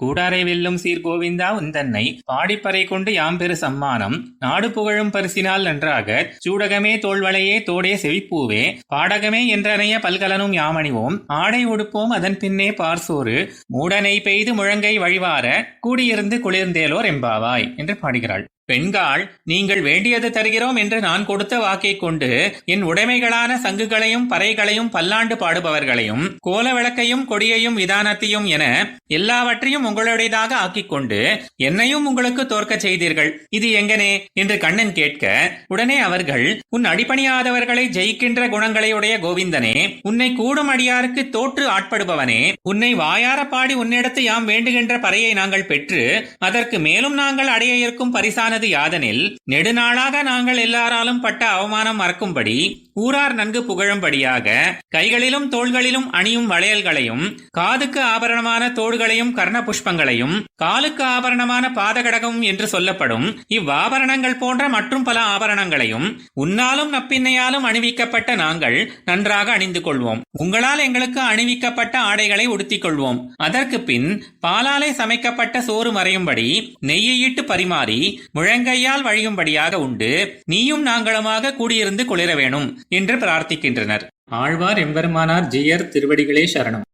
கூடாரை வெல்லும் சீர் கோவிந்தா உந்தன்னை பாடிப்பறை கொண்டு யாம்பெரு சம்மானம். நாடு புகழும் பரிசினால் நன்றாக சூடகமே தோள்வளையே தோடே செவிப்பூவே பாடகமே என்றனைய பல்கலனும் யாமணிவோம். ஆடை உடுப்போம் அதன் பின்னே பார்சோறு மூடனை பெய்து முழங்கை வழிவார கூடியிருந்து குளிர்ந்தேலோர் எம்பாவாய் என்று பாடுகிறாள். பெண்காள் நீங்கள் வேண்டியது தருகிறோம் என்று நான் கொடுத்த வாக்கை கொண்டு என் உடைமைகளான சங்குகளையும் பறைகளையும் பல்லாண்டு பாடுபவர்களையும் கோல விளக்கையும் கொடியையும் விதானத்தையும் என எல்லாவற்றையும் உங்களுடையதாக ஆக்கிக் கொண்டு என்னையும் உங்களுக்கு தோற்க செய்தீர்கள். இது எங்கனே? என்று கண்ணன் கேட்க உடனே அவர்கள் உன் அடிப்பணியாதவர்களை ஜெயிக்கின்ற குணங்களையுடைய கோவிந்தனே உன்னை கூடும் அடியாருக்கு தோற்று ஆட்படுபவனே உன்னை வாயார பாடி உன்னிடத்து யாம் வேண்டுகின்ற பறையை நாங்கள் பெற்று அதற்கு மேலும் நாங்கள் அடைய இருக்கும் பரிசான பரிசானது யாதெனில் நெடுநாளாக நாங்கள் எல்லாராலும் பட்ட அவமானம் மறக்கும்படி ஊரார் நன்கு புகழும்படியாக கைகளிலும் தோள்களிலும் அணியும் வளையல்களையும் காதுக்கு ஆபரணமான தோடுகளையும் கர்ண புஷ்பங்களையும் காலுக்கு ஆபரணமான பாதகடகம் என்று சொல்லப்படும் இவ்வாபரணங்கள் போன்ற மற்றும் பல ஆபரணங்களையும் உன்னாலும் நப்பின்னையாலும் அணிவிக்கப்பட்ட நாங்கள் நன்றாக அணிந்து கொள்வோம். உங்களால் எங்களுக்கு அணிவிக்கப்பட்ட ஆடைகளை உடுத்திக் கொள்வோம். அதற்கு பின் பாலாலை சமைக்கப்பட்ட சோறு மறையும்படி நெய்யையிட்டு பரிமாறி முழங்கையால் வழியும்படியாக உண்டு. நீயும் நாங்களுமாக கூடியிருந்து குளிர வேணும். என்று பிரார்த்திக்கின்றனர். ஆழ்வார் எம்பெருமானார் ஜியர் திருவடிகளே சரணம்.